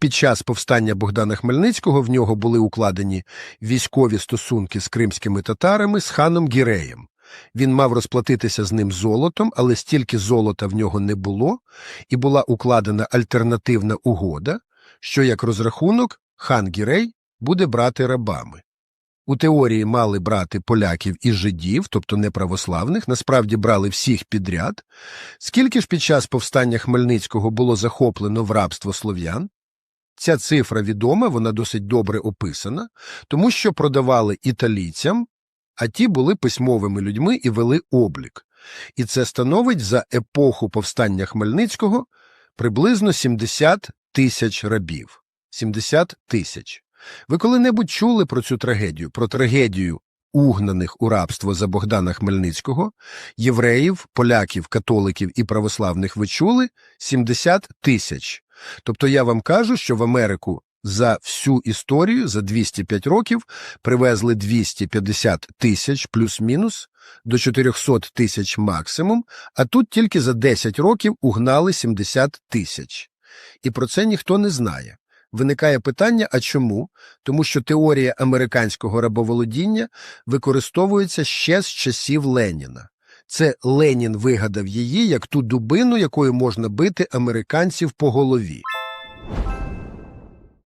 Під час повстання Богдана Хмельницького в нього були укладені військові стосунки з кримськими татарами з ханом Гіреєм. Він мав розплатитися з ним золотом, але стільки золота в нього не було, і була укладена альтернативна угода, що як розрахунок хан Гірей буде брати рабами. У теорії мали брати поляків і жидів, тобто неправославних, насправді брали всіх підряд. Скільки ж під час повстання Хмельницького було захоплено в рабство слов'ян? Ця цифра відома, вона досить добре описана, тому що продавали італійцям, а ті були письмовими людьми і вели облік. І це становить за епоху повстання Хмельницького приблизно 70 тисяч рабів. 70 тисяч. Ви коли-небудь чули про цю трагедію, про трагедію угнаних у рабство за Богдана Хмельницького, євреїв, поляків, католиків і православних ви чули 70 тисяч. Тобто я вам кажу, що в Америку за всю історію, за 205 років, привезли 250 тисяч плюс-мінус до 400 тисяч максимум, а тут тільки за 10 років угнали 70 тисяч. І про це ніхто не знає. Виникає питання, а чому? Тому що теорія американського рабоволодіння використовується ще з часів Леніна. Це Ленін вигадав її як ту дубину, якою можна бити американців по голові.